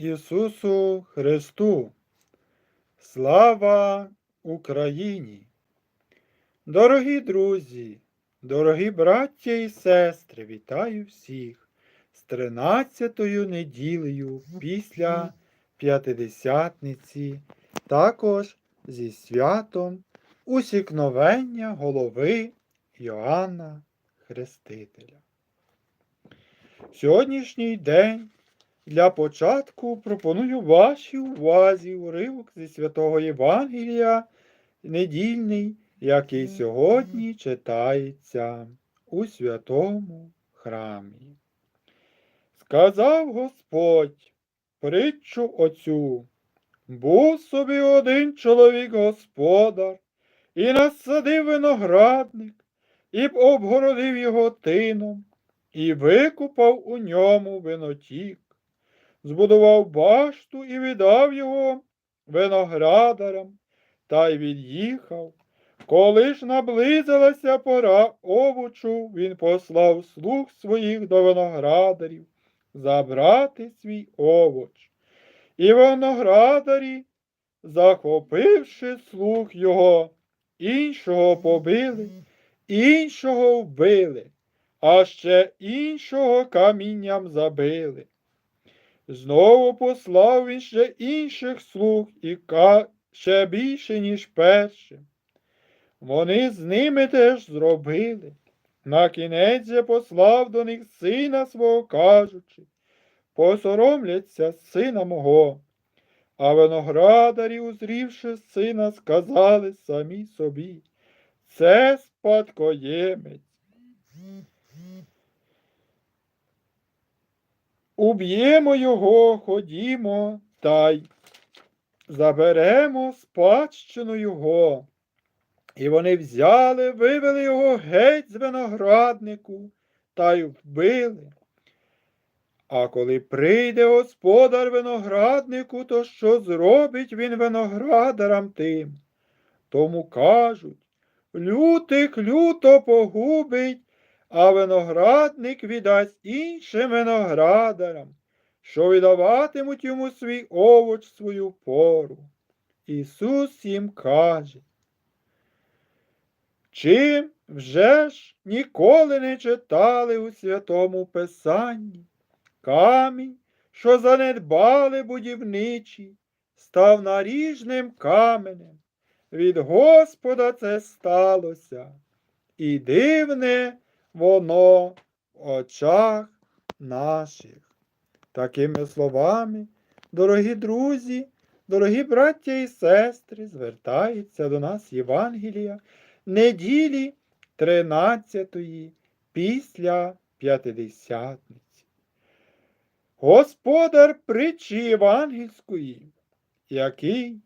Ісусу Христу! Слава Україні! Дорогі друзі, дорогі браття і сестри, вітаю всіх з тринадцятою неділею після П'ятидесятниці, також зі святом усікновення голови Йоанна Хрестителя. Сьогоднішній день для початку пропоную вашій увазі уривок зі святого Євангелія недільний, який сьогодні читається у святому храмі. Сказав Господь притчу оцю, був собі один чоловік господар, і насадив виноградник, і обгородив його тином, і викупав у ньому винотік збудував башту і віддав його виноградарам, та й від'їхав. Коли ж наблизилася пора овочу, він послав слуг своїх до виноградарів забрати свій овоч. І виноградарі, захопивши слуг його, іншого побили, іншого вбили, а ще іншого камінням забили. Знову послав він ще інших слуг і ще більше, ніж першим. Вони з ними теж зробили. На кінець же послав до них сина свого, кажучи, посоромляться сина мого. А виноградарі, узрівши сина, сказали самі собі, це спадкоємець. Уб'ємо його, ходімо, та й заберемо спадщину його. І вони взяли, вивели його геть з винограднику та й вбили. А коли прийде господар винограднику, то що зробить він виноградарам тим? Тому кажуть лютик люто погубить а виноградник віддасть іншим виноградарам, що видаватимуть йому свій овоч свою пору. Ісус їм каже, чи вже ж ніколи не читали у святому Писанні? Камінь, що занедбали будівничі, став наріжним каменем. Від Господа це сталося, і дивне воно в очах наших. Такими словами, дорогі друзі, дорогі браття і сестри, звертається до нас Євангелія неділі 13-ї після П'ятидесятниці. Господар притчі євангельської, який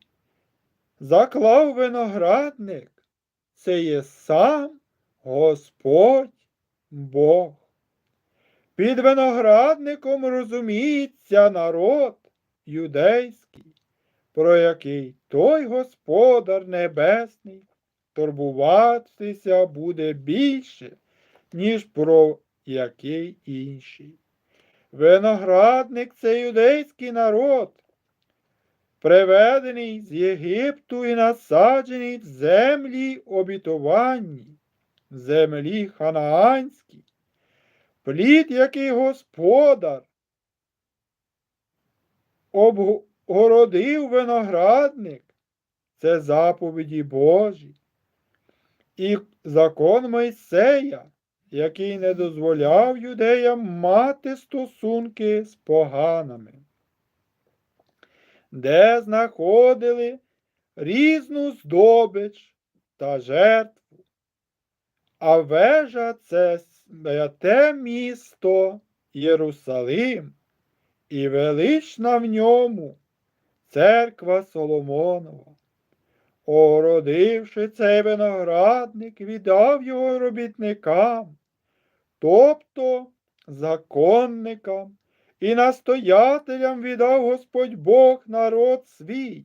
заклав виноградник, це є сам Господь Бог. Під виноградником розуміється народ юдейський, про який той Господар Небесний турбуватися буде більше, ніж про який інший. Виноградник це юдейський народ, приведений з Єгипту і насаджений в землі обітовані землі ханаанській, плід, який господар обгородив виноградник, це заповіді Божі, і закон Мойсея, який не дозволяв юдеям мати стосунки з поганими, де знаходили різну здобич та жертв а вежа це святе місто Єрусалим, і велична в ньому церква Соломонова. Огородивши цей виноградник, віддав його робітникам, тобто законникам, і настоятелям віддав Господь Бог народ свій,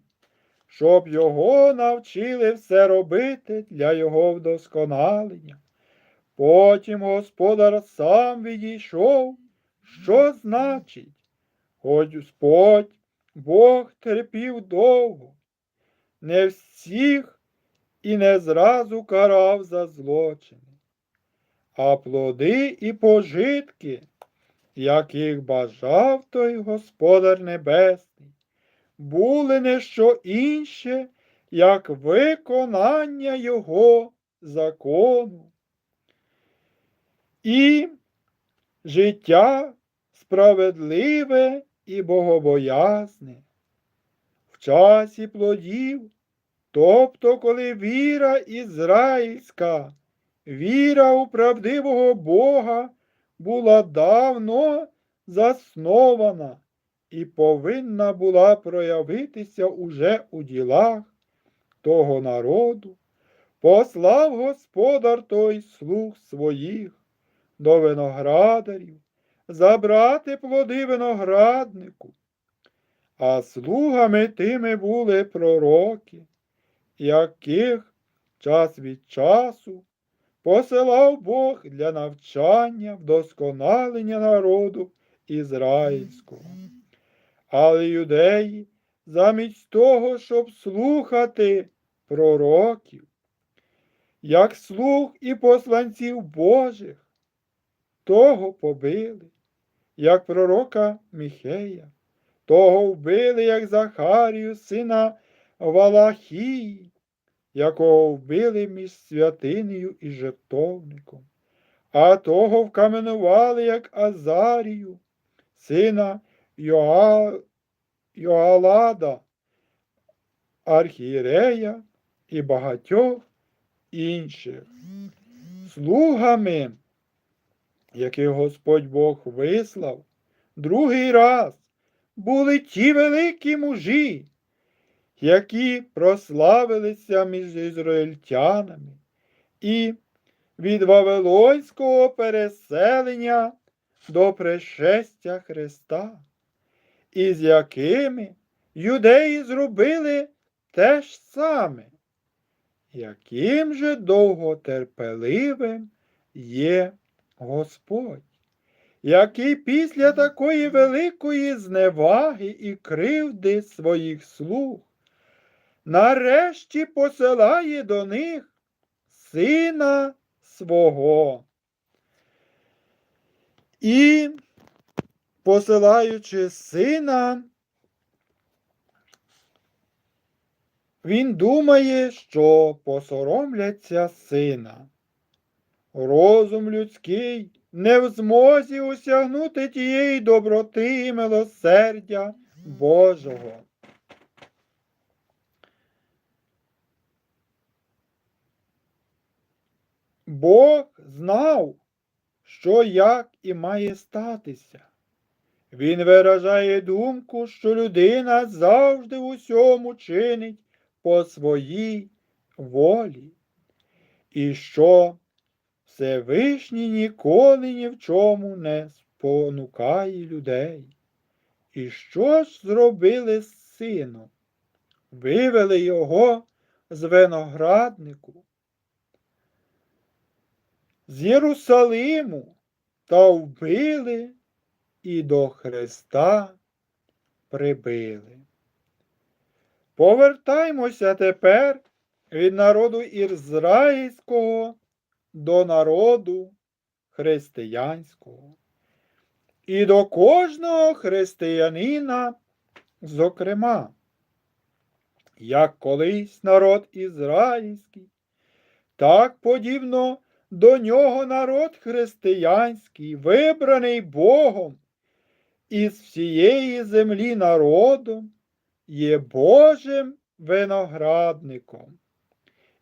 щоб його навчили все робити для його вдосконалення. Потім господар сам відійшов, що значить, хоч Господь Бог терпів довго, не всіх і не зразу карав за злочини, а плоди і пожитки, яких бажав той Господар Небесний, були не що інше, як виконання Його закону. І життя справедливе і богобоязне. В часі плодів, тобто коли віра ізраїльська, віра у правдивого Бога була давно заснована і повинна була проявитися уже у ділах того народу, послав Господар той слуг своїх до виноградарів, забрати плоди винограднику. А слугами тими були пророки, яких час від часу посилав Бог для навчання, вдосконалення народу ізраїльського. Але юдеї, замість того, щоб слухати пророків, як слуг і посланців Божих, того побили, як пророка Міхея, того вбили, як Захарію, сина Валахії, якого вбили між святинею і жертовником, а того вкаменували, як Азарію, сина Йоа... Йоалада, архієрея і багатьох інших. Слугами яких Господь Бог вислав, другий раз були ті великі мужі, які прославилися між ізраїльтянами, і від Вавилонського переселення до пришестя Христа, із якими юдеї зробили те ж саме, яким же довготерпеливим є Господь, який після такої великої зневаги і кривди своїх слуг, нарешті посилає до них сина свого. І, посилаючи сина, він думає, що посоромляться сина. Розум людський не в змозі осягнути тієї доброти і милосердя Божого. Бог знав, що як і має статися. Він виражає думку, що людина завжди в усьому чинить по своїй волі, і що Всевишній ніколи ні в чому не спонукає людей. І що ж зробили з сином? Вивели його з винограднику, з Єрусалиму та вбили і до Христа прибили. Повертаймося тепер від народу ізраїльського до народу християнського. І до кожного християнина, зокрема, як колись народ ізраїльський, так подібно до нього народ християнський, вибраний Богом із всієї землі народом, є Божим виноградником.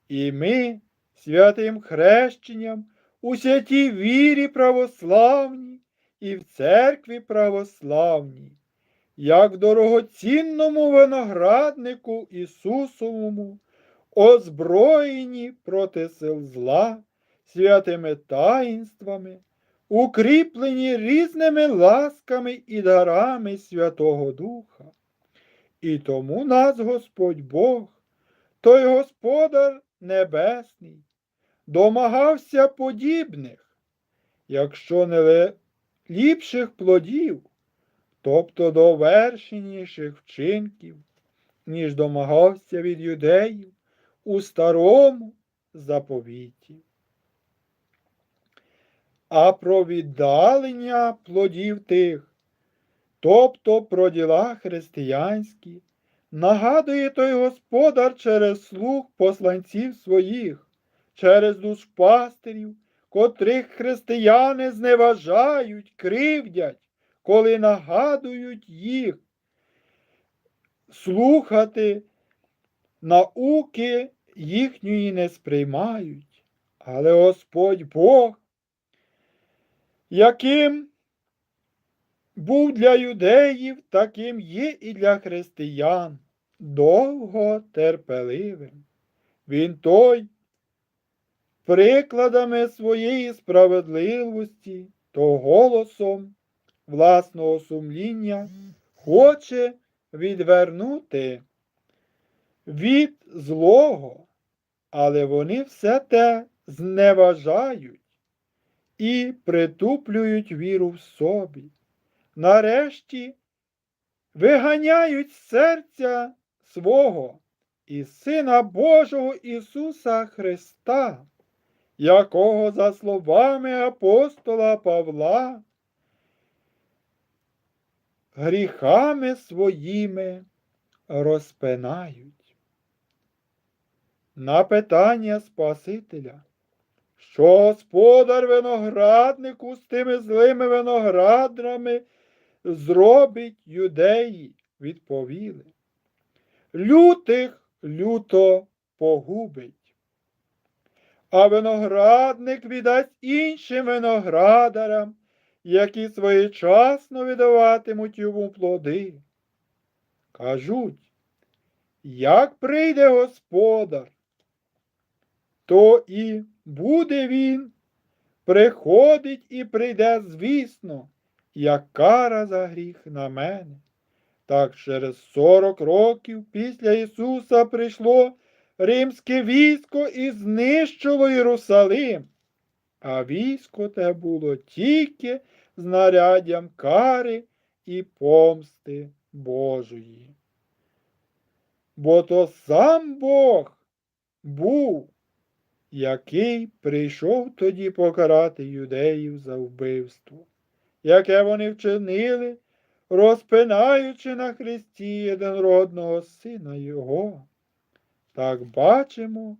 І ми святим хрещенням у святій вірі православній і в церкві православній, як дорогоцінному винограднику Ісусовому, озброєні проти сил зла, святими таїнствами, укріплені різними ласками і дарами Святого Духа. І тому нас Господь Бог, той Господар Небесний, домагався подібних, якщо не ліпших плодів, тобто до вершеніших вчинків, ніж домагався від юдеїв у старому заповіті. А про віддалення плодів тих, тобто про діла християнські, нагадує той Господар через слух посланців своїх, через душпастерів, котрих християни зневажають, кривдять, коли нагадують їх слухати науки їхньої не сприймають, але Господь Бог, яким був для юдеїв, таким є і для християн, довго терпеливим. Він той, прикладами своєї справедливості, то голосом власного сумління хоче відвернути від злого, але вони все те зневажають і притуплюють віру в собі. Нарешті виганяють серця свого і Сина Божого Ісуса Христа, якого, за словами апостола Павла, гріхами своїми розпинають. На питання Спасителя, що господар винограднику з тими злими виноградрами зробить юдеї, відповіли. Лютих люто погубить. А виноградник віддасть іншим виноградарам, які своєчасно видаватимуть йому плоди. Кажуть, як прийде господар, то і буде він, приходить і прийде, звісно, як кара за гріх на мене. Так через сорок років після Ісуса прийшло римське військо і знищило Єрусалим, а військо те було тільки знаряддям кари і помсти Божої. Бо то сам Бог був, який прийшов тоді покарати юдеїв за вбивство, яке вони вчинили, розпинаючи на Христі єдинородного Сина Його. Так бачимо.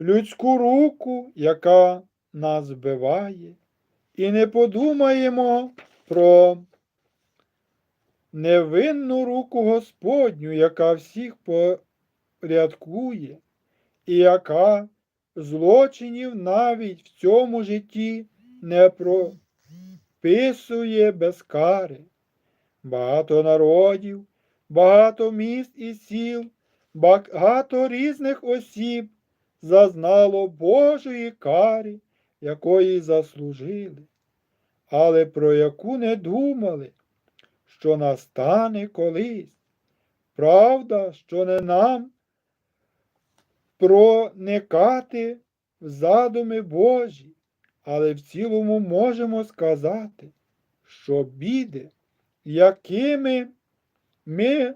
Людську руку, яка нас вбиває, і не подумаємо про невинну руку Господню, яка всіх порядкує, і яка злочинів навіть в цьому житті не прописує без кари. Багато народів, багато міст і сіл, багато різних осіб зазнало Божої кари, якої заслужили, але про яку не думали, що настане колись. Правда, що не нам проникати в задуми Божі, але в цілому можемо сказати, що біди, якими ми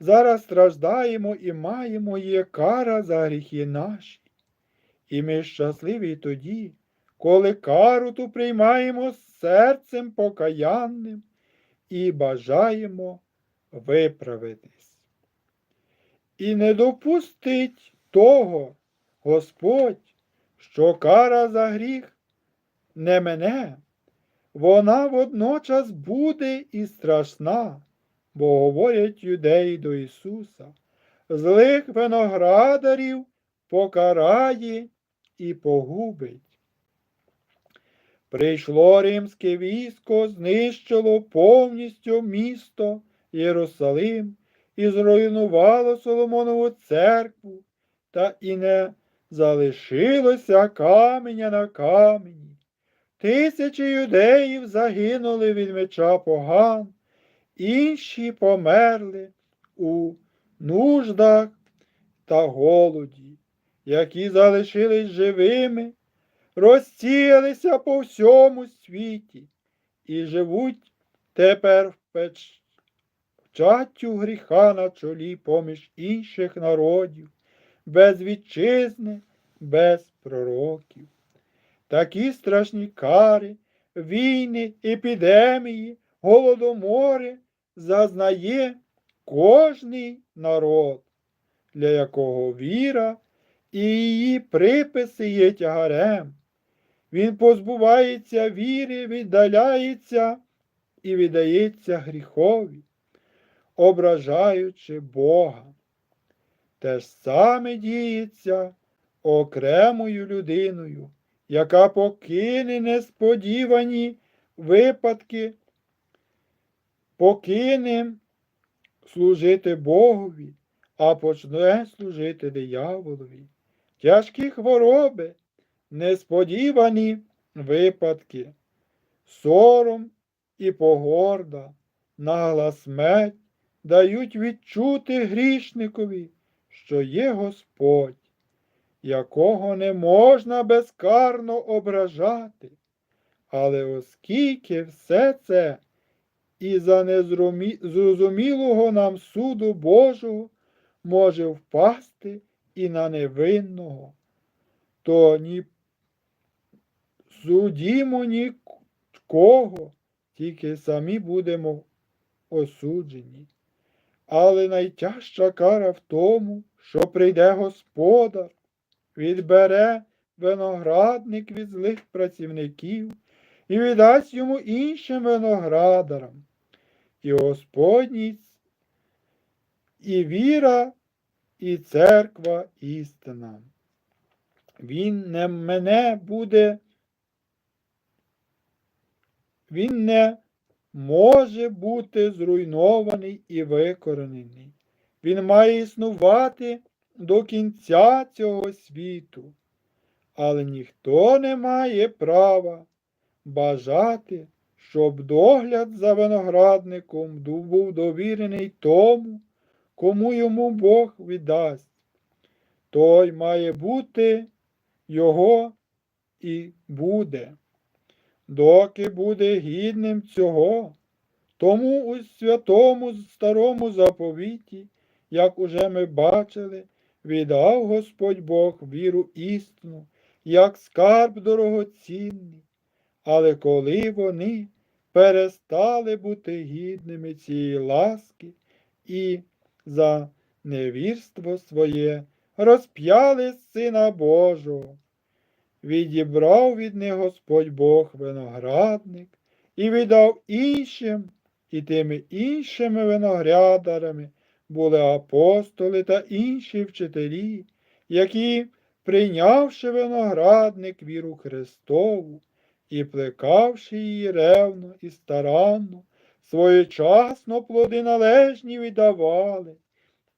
зараз страждаємо і маємо, є кара за гріхи наші. І ми щасливі тоді, коли кару ту приймаємо з серцем покаянним і бажаємо виправитись. І не допустить того Господь, що кара за гріх не мене, вона водночас буде і страшна, бо говорять юдеї до Ісуса, злих виноградарів покарає і погубить. Прийшло римське військо, знищило повністю місто Єрусалим і зруйнувало Соломонову церкву, та і не залишилося каменя на камені. Тисячі юдеїв загинули від меча поган, інші померли у нуждах та голоді, які залишились живими, розсіялися по всьому світі і живуть тепер в печ... печаттю гріха на чолі поміж інших народів, без вітчизни, без пророків. Такі страшні кари, війни, епідемії, голодомори зазнає кожний народ, для якого віра і її приписи є тягарем. Він позбувається віри, віддаляється і віддається гріхові, ображаючи Бога. Те ж саме діється окремою людиною, яка покине несподівані випадки, покине служити Богові, а почне служити дияволові. Тяжкі хвороби, несподівані випадки, сором і погорда, нагла смерть дають відчути грішникові, що є Господь, якого не можна безкарно ображати. Але оскільки все це і за незрозумілого нам суду Божого може впасти і на невинного, то ні судімо нікого, тільки самі будемо осуджені. Але найтяжча кара в тому, що прийде Господар, відбере виноградник від злих працівників і віддасть йому іншим виноградарам. І Господній, і віра, і церква істина. Він не мене буде, він не може бути зруйнований і викоренений. Він має існувати до кінця цього світу, але ніхто не має права бажати, щоб догляд за виноградником був довірений тому, кому йому Бог віддасть. Той має бути його і буде, доки буде гідним цього. Тому у святому старому заповіті, як уже ми бачили, віддав Господь Бог віру істину, як скарб дорогоцінний. Але коли вони перестали бути гідними цієї ласки і за невірство своє розп'яли Сина Божого, відібрав від них Господь Бог виноградник і віддав іншим, і тими іншими виноградарами були апостоли та інші вчителі, які, прийнявши виноградник віру Христову і плекавши її ревно і старанно, своєчасно плоди належні віддавали.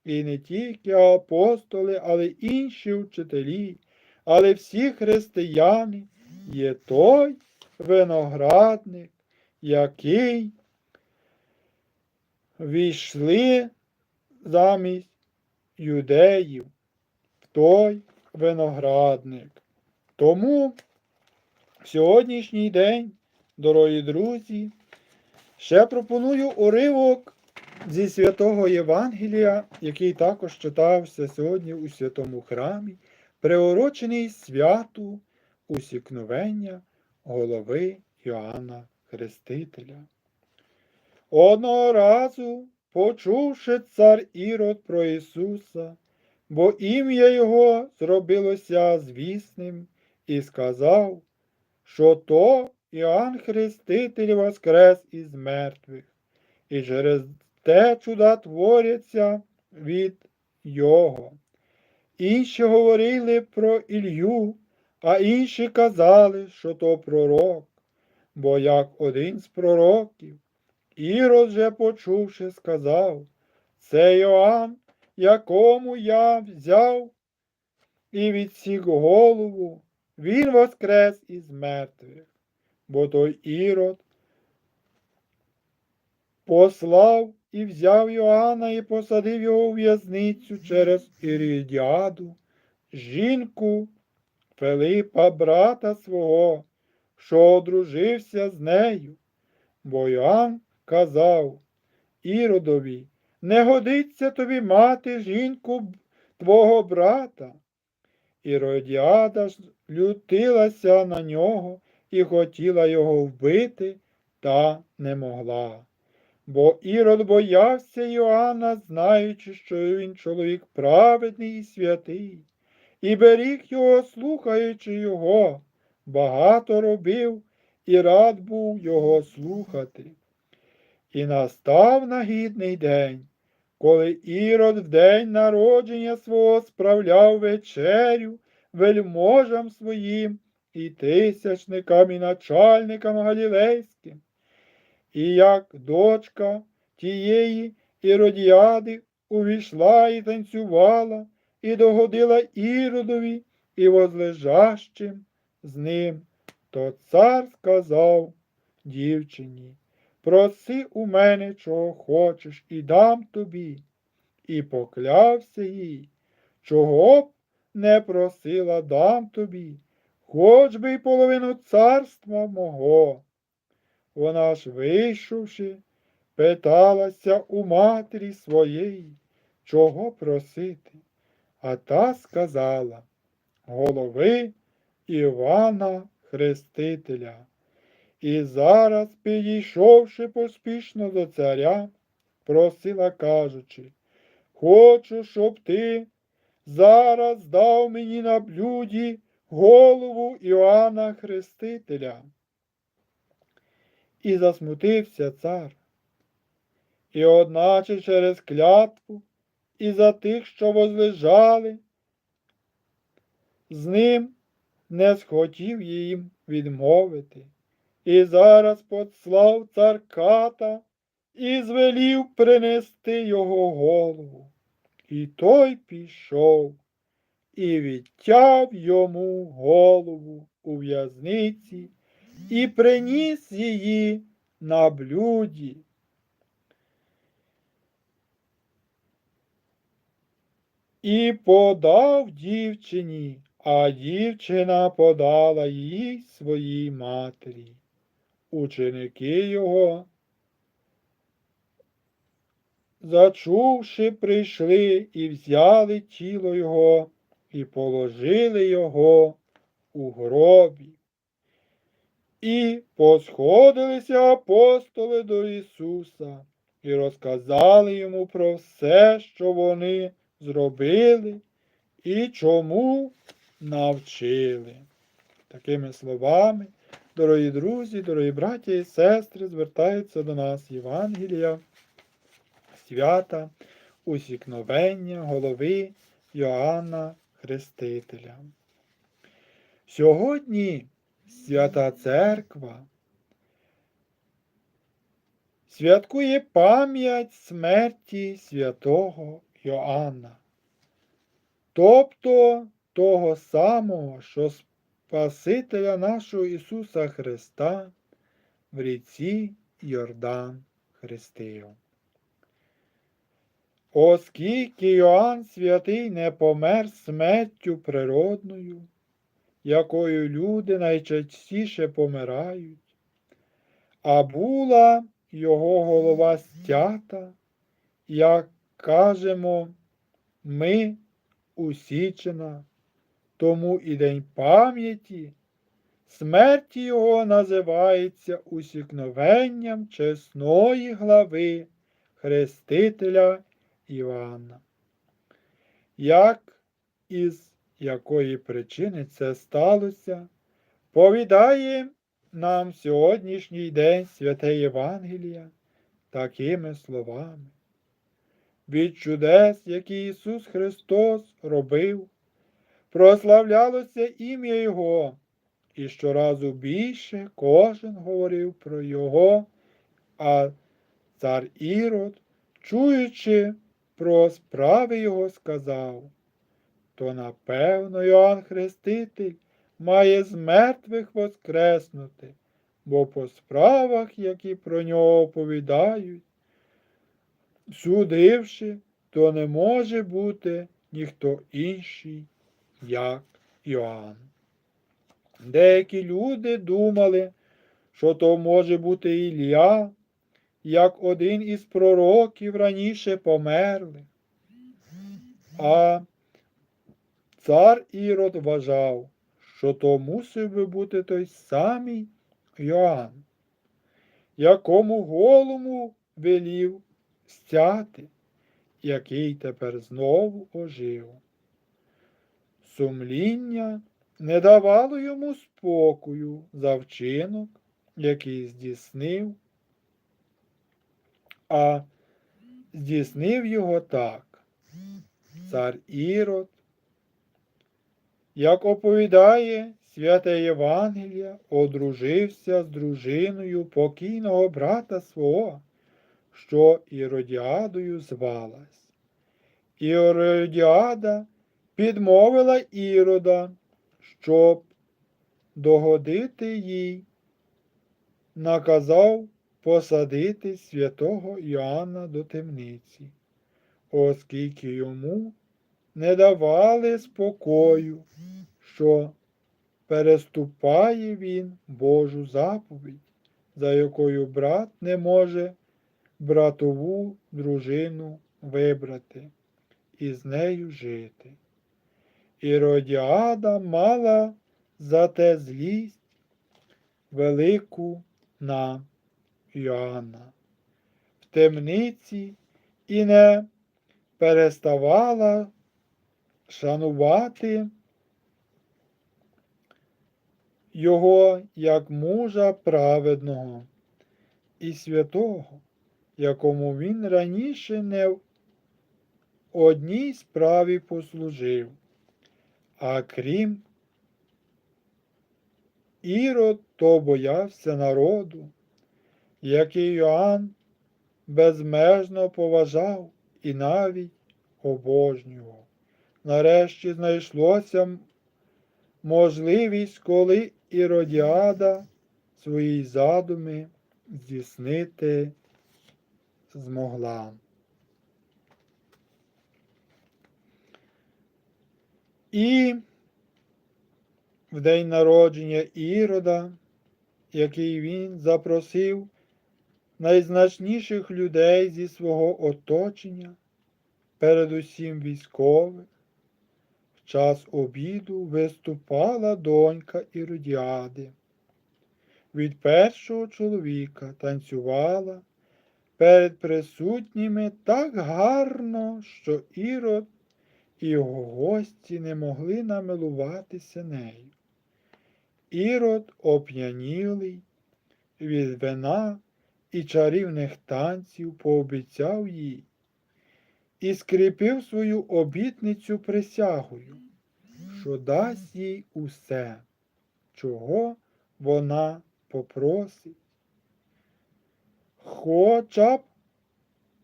І не тільки апостоли, але й інші вчителі, але всі християни є той виноградник, який війшли замість юдеїв в той виноградник. Тому сьогоднішній день, дорогі друзі, ще пропоную уривок зі святого Євангелія, який також читався сьогодні у святому храмі, приурочений святу усікновення голови Йоанна Хрестителя. Одного разу, почувши цар Ірод про Ісуса, бо ім'я Його зробилося звісним, і сказав, що то Іоанн Хреститель воскрес із мертвих, і через те чуда творяться від Його. Інші говорили про Ілью, а інші казали, що то пророк, бо як один з пророків, Ірод же, почувши, сказав, це Йоанн, якому я взяв і відсік голову, він воскрес із мертвих, бо той Ірод послав і взяв Йоанна і посадив його у в'язницю через Ірідіаду, жінку Филипа, брата свого, що одружився з нею. Бо Йоанн казав Іродові, не годиться тобі мати жінку твого брата. Іродіада ж лютилася на нього і хотіла його вбити, та не могла. Бо Ірод боявся Йоанна, знаючи, що він чоловік праведний і святий, і беріг його, слухаючи його, багато робив і рад був його слухати. І настав нагідний день, коли Ірод в день народження свого справляв вечерю вельможам своїм і тисячникам і начальникам галілейським. І як дочка тієї Іродіади увійшла і танцювала, і догодила Іродові і возлежащим з ним, то цар сказав дівчині, проси у мене, чого хочеш, і дам тобі. І поклявся їй, чого б не просила, дам тобі, хоч би й половину царства мого. Вона ж, вийшовши, питалася у матері своєї, чого просити. А та сказала голови Івана Хрестителя. І зараз, підійшовши поспішно до царя, просила, кажучи, хочу, щоб ти зараз дав мені на блюді голову Іоанна Хрестителя. І засмутився цар. І одначе через клятву і за тих, що возлежали, з ним не схотів їм відмовити. І зараз послав цар ката і звелів принести його голову. І той пішов і відтяв йому голову у в'язниці і приніс її на блюді. І подав дівчині, а дівчина подала їй своїй матері. Ученики його, зачувши, прийшли і взяли тіло його і положили його у гробі. І посходилися апостоли до Ісуса і розказали йому про все, що вони зробили і чому навчили. Такими словами, дорогі друзі, дорогі браті і сестри, звертаються до нас Євангелія, свята, усікновення голови Йоанна Хрестителя. Сьогодні Свята Церква святкує пам'ять смерті святого Йоанна, тобто того самого, що Спасителя нашого Ісуса Христа в ріці Йордан хрестив. Оскільки Йоанн Святий не помер смертю природною, якою люди найчастіше помирають, а була його голова стята, як кажемо, ми усічена, тому і день пам'яті, смерті його називається усікновенням чесної глави Хрестителя Івана. Як із якої причини це сталося, повідає нам сьогоднішній день святе Євангелія такими словами. Від чудес, які Ісус Христос робив, прославлялося ім'я Його, і щоразу більше кожен говорив про Його, а цар Ірод, чуючи про справи Його, сказав, то напевно Йоанн Хреститель має з мертвих воскреснути, бо по справах, які про нього оповідають, судивши, то не може бути ніхто інший, як Йоанн. Деякі люди думали, що то може бути Ілля, як один із пророків раніше померли. А цар Ірод вважав, що то мусив би бути той самий Йоанн, якому голому велів стяти, який тепер знову ожив. Сумління не давало йому спокою за вчинок, який здійснив, а здійснив його так. Цар Ірод, як оповідає святе Євангелія, одружився з дружиною покійного брата свого, що Іродіадою звалась. Іродіада підмовила Ірода, щоб догодити їй, наказав посадити святого Іоанна до темниці, оскільки йому не давали спокою, що переступає він Божу заповідь, за якою брат не може братову дружину вибрати і з нею жити. Іродіада мала за те злість велику на Йоанна. В темниці і не переставала шанувати його як мужа праведного і святого, якому він раніше не в одній справі послужив, а крім Ірод то боявся народу, який Йоанн безмежно поважав і навіть обожнював. Нарешті знайшлося можливість, коли Іродіада свої задуми здійснити змогла. І в день народження Ірода, який він запросив найзначніших людей зі свого оточення, передусім військових, в час обіду виступала донька Іродіади. Від першого чоловіка танцювала перед присутніми так гарно, що Ірод і його гості не могли намилуватися нею. Ірод оп'янілий від вина і чарівних танців пообіцяв їй і скріпив свою обітницю присягою, що дасть їй усе, чого вона попросить, хоча б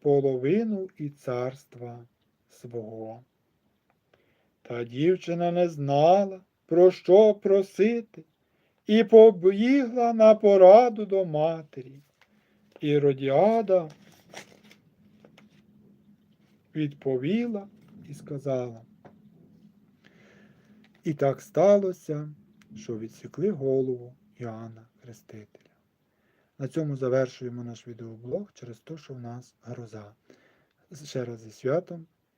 половину і царства свого. Та дівчина не знала, про що просити, і побігла на пораду до матері. І Родіада відповіла і сказала. І так сталося, що відсікли голову Іоанна Хрестителя. На цьому завершуємо наш відеоблог через те, що в нас гроза. Ще раз зі святом.